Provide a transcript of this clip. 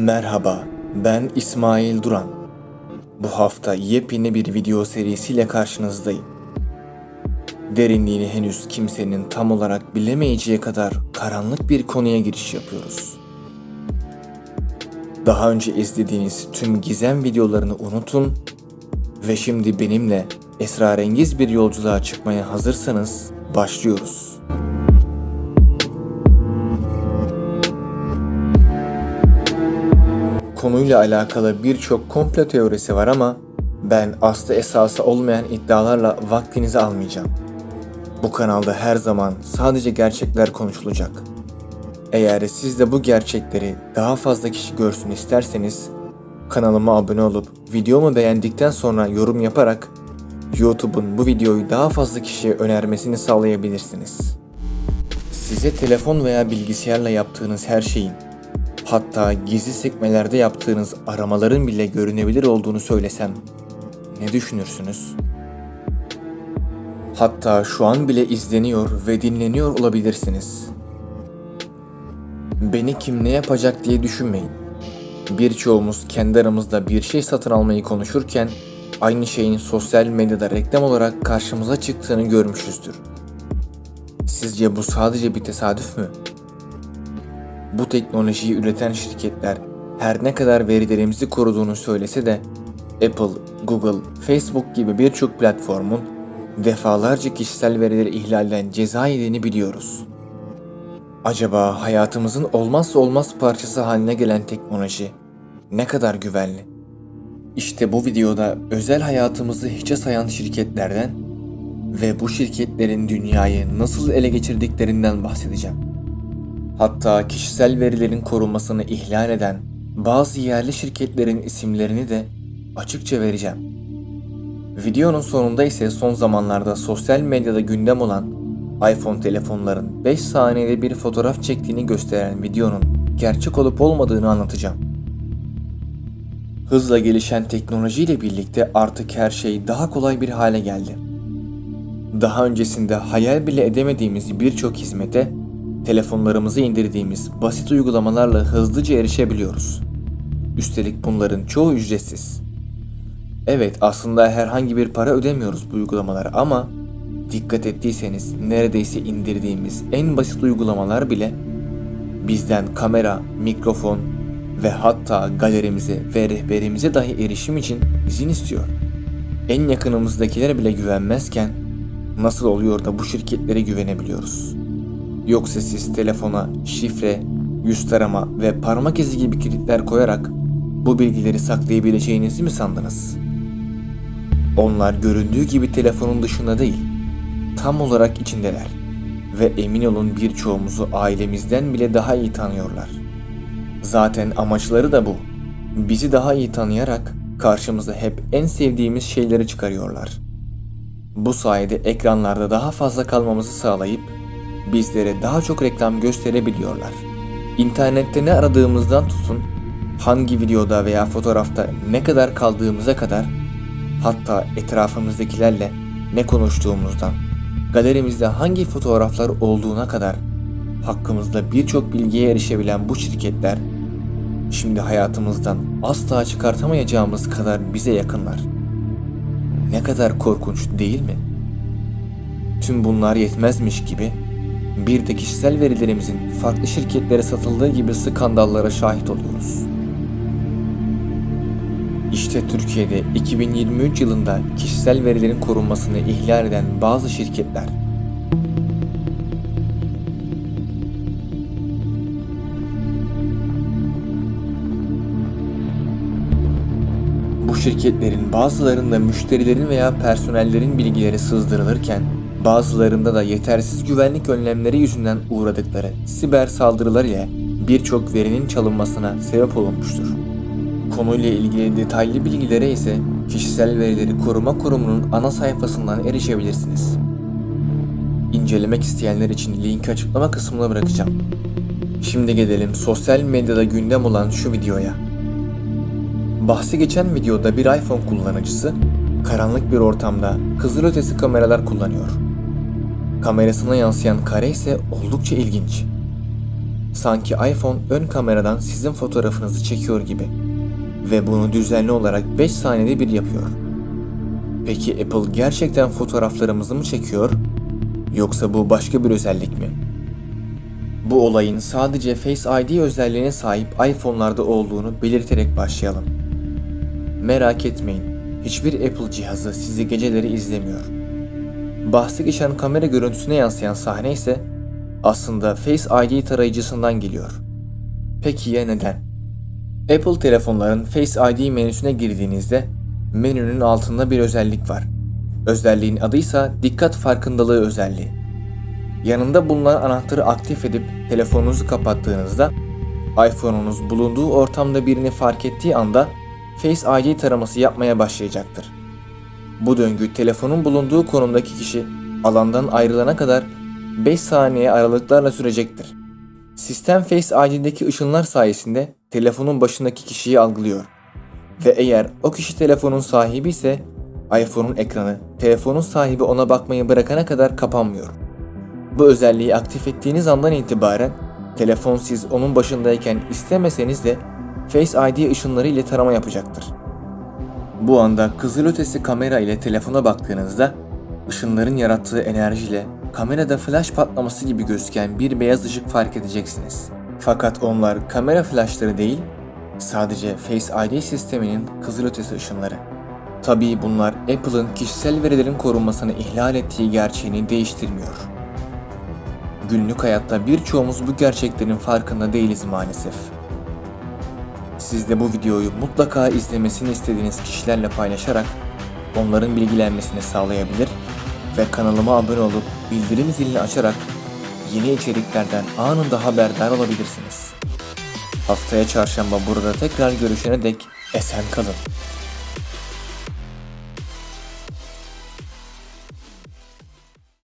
Merhaba, ben İsmail Duran. Bu hafta yepyeni bir video serisiyle karşınızdayım. Derinliğini henüz kimsenin tam olarak bilemeyeceği kadar karanlık bir konuya giriş yapıyoruz. Daha önce izlediğiniz tüm gizem videolarını unutun ve şimdi benimle esrarengiz bir yolculuğa çıkmaya hazırsanız başlıyoruz. Konuyla alakalı birçok komplo teorisi var ama ben aslı esası olmayan iddialarla vaktinizi almayacağım. Bu kanalda her zaman sadece gerçekler konuşulacak. Eğer siz de bu gerçekleri daha fazla kişi görsün isterseniz kanalıma abone olup videomu beğendikten sonra yorum yaparak YouTube'un bu videoyu daha fazla kişiye önermesini sağlayabilirsiniz. Size telefon veya bilgisayarla yaptığınız her şeyin hatta gizli sekmelerde yaptığınız aramaların bile görünebilir olduğunu söylesem ne düşünürsünüz? Hatta şu an bile izleniyor ve dinleniyor olabilirsiniz. Beni kim ne yapacak diye düşünmeyin. Birçoğumuz kendi aramızda bir şey satın almayı konuşurken aynı şeyin sosyal medyada reklam olarak karşımıza çıktığını görmüşüzdür. Sizce bu sadece bir tesadüf mü? Bu teknolojiyi üreten şirketler her ne kadar verilerimizi koruduğunu söylese de Apple, Google, Facebook gibi birçok platformun defalarca kişisel verileri ihlalden ceza yediğini biliyoruz. Acaba hayatımızın olmazsa olmaz parçası haline gelen teknoloji ne kadar güvenli? İşte bu videoda özel hayatımızı hiçe sayan şirketlerden ve bu şirketlerin dünyayı nasıl ele geçirdiklerinden bahsedeceğim. Hatta kişisel verilerin korunmasını ihlal eden bazı yerli şirketlerin isimlerini de açıkça vereceğim. Videonun sonunda ise son zamanlarda sosyal medyada gündem olan iPhone telefonların 5 saniyede bir fotoğraf çektiğini gösteren videonun gerçek olup olmadığını anlatacağım. Hızla gelişen teknolojiyle birlikte artık her şey daha kolay bir hale geldi. Daha öncesinde hayal bile edemediğimiz birçok hizmete telefonlarımıza indirdiğimiz basit uygulamalarla hızlıca erişebiliyoruz. Üstelik bunların çoğu ücretsiz. Evet aslında herhangi bir para ödemiyoruz bu uygulamalara ama dikkat ettiyseniz neredeyse indirdiğimiz en basit uygulamalar bile bizden kamera, mikrofon ve hatta galerimize ve rehberimize dahi erişim için izin istiyor. En yakınımızdakilere bile güvenmezken nasıl oluyor da bu şirketlere güvenebiliyoruz? Yoksa siz telefona şifre, yüz tarama ve parmak izi gibi kilitler koyarak bu bilgileri saklayabileceğinizi mi sandınız? Onlar göründüğü gibi telefonun dışında değil, tam olarak içindeler ve emin olun birçoğumuzu ailemizden bile daha iyi tanıyorlar. Zaten amaçları da bu. Bizi daha iyi tanıyarak karşımıza hep en sevdiğimiz şeyleri çıkarıyorlar. Bu sayede ekranlarda daha fazla kalmamızı sağlayıp bizlere daha çok reklam gösterebiliyorlar. İnternette ne aradığımızdan tutun, hangi videoda veya fotoğrafta ne kadar kaldığımıza kadar, hatta etrafımızdakilerle ne konuştuğumuzdan, galerimizde hangi fotoğraflar olduğuna kadar hakkımızda birçok bilgiye erişebilen bu şirketler şimdi hayatımızdan asla çıkartamayacağımız kadar bize yakınlar. Ne kadar korkunç değil mi? Tüm bunlar yetmezmiş gibi bir de kişisel verilerimizin farklı şirketlere satıldığı gibi skandallara şahit oluyoruz. İşte Türkiye'de 2023 yılında kişisel verilerin korunmasını ihlal eden bazı şirketler. Şirketlerin bazılarında müşterilerin veya personellerin bilgileri sızdırılırken bazılarında da yetersiz güvenlik önlemleri yüzünden uğradıkları siber saldırılar ile birçok verinin çalınmasına sebep olmuştur. Konuyla ilgili detaylı bilgilere ise Kişisel Verileri Koruma Kurumu'nun ana sayfasından erişebilirsiniz. İncelemek isteyenler için linki açıklama kısmına bırakacağım. Şimdi gelelim sosyal medyada gündem olan şu videoya. Bahsi geçen videoda bir iPhone kullanıcısı karanlık bir ortamda kızılötesi kameralar kullanıyor. Kamerasına yansıyan kare ise oldukça ilginç. Sanki iPhone ön kameradan sizin fotoğrafınızı çekiyor gibi ve bunu düzenli olarak 5 saniyede bir yapıyor. Peki Apple gerçekten fotoğraflarımızı mı çekiyor yoksa bu başka bir özellik mi? Bu olayın sadece Face ID özelliğine sahip iPhone'larda olduğunu belirterek başlayalım. Merak etmeyin, hiçbir Apple cihazı sizi geceleri izlemiyor. Bahsi geçen kamera görüntüsüne yansıyan sahne ise aslında Face ID tarayıcısından geliyor. Peki ya neden? Apple telefonların Face ID menüsüne girdiğinizde menünün altında bir özellik var. Özelliğin adı ise dikkat farkındalığı özelliği. Yanında bulunan anahtarı aktif edip telefonunuzu kapattığınızda iPhone'unuz bulunduğu ortamda birini fark ettiği anda Face ID taraması yapmaya başlayacaktır. Bu döngü telefonun bulunduğu konumdaki kişi alandan ayrılana kadar 5 saniye aralıklarla sürecektir. Sistem Face ID'deki ışınlar sayesinde telefonun başındaki kişiyi algılıyor. Ve eğer o kişi telefonun sahibi ise iPhone'un ekranı telefonun sahibi ona bakmayı bırakana kadar kapanmıyor. Bu özelliği aktif ettiğiniz andan itibaren telefon siz onun başındayken istemeseniz de Face ID ışınları ile tarama yapacaktır. Bu anda kızılötesi kamera ile telefona baktığınızda ışınların yarattığı enerjiyle kamerada flash patlaması gibi gözüken bir beyaz ışık fark edeceksiniz. Fakat onlar kamera flashları değil, sadece Face ID sisteminin kızılötesi ışınları. Tabii bunlar Apple'ın kişisel verilerin korunmasını ihlal ettiği gerçeğini değiştirmiyor. Günlük hayatta birçoğumuz bu gerçeklerin farkında değiliz maalesef. Siz de bu videoyu mutlaka izlemesini istediğiniz kişilerle paylaşarak onların bilgilenmesini sağlayabilir ve kanalıma abone olup bildirim zilini açarak yeni içeriklerden anında haberdar olabilirsiniz. Haftaya çarşamba burada tekrar görüşene dek esen kalın.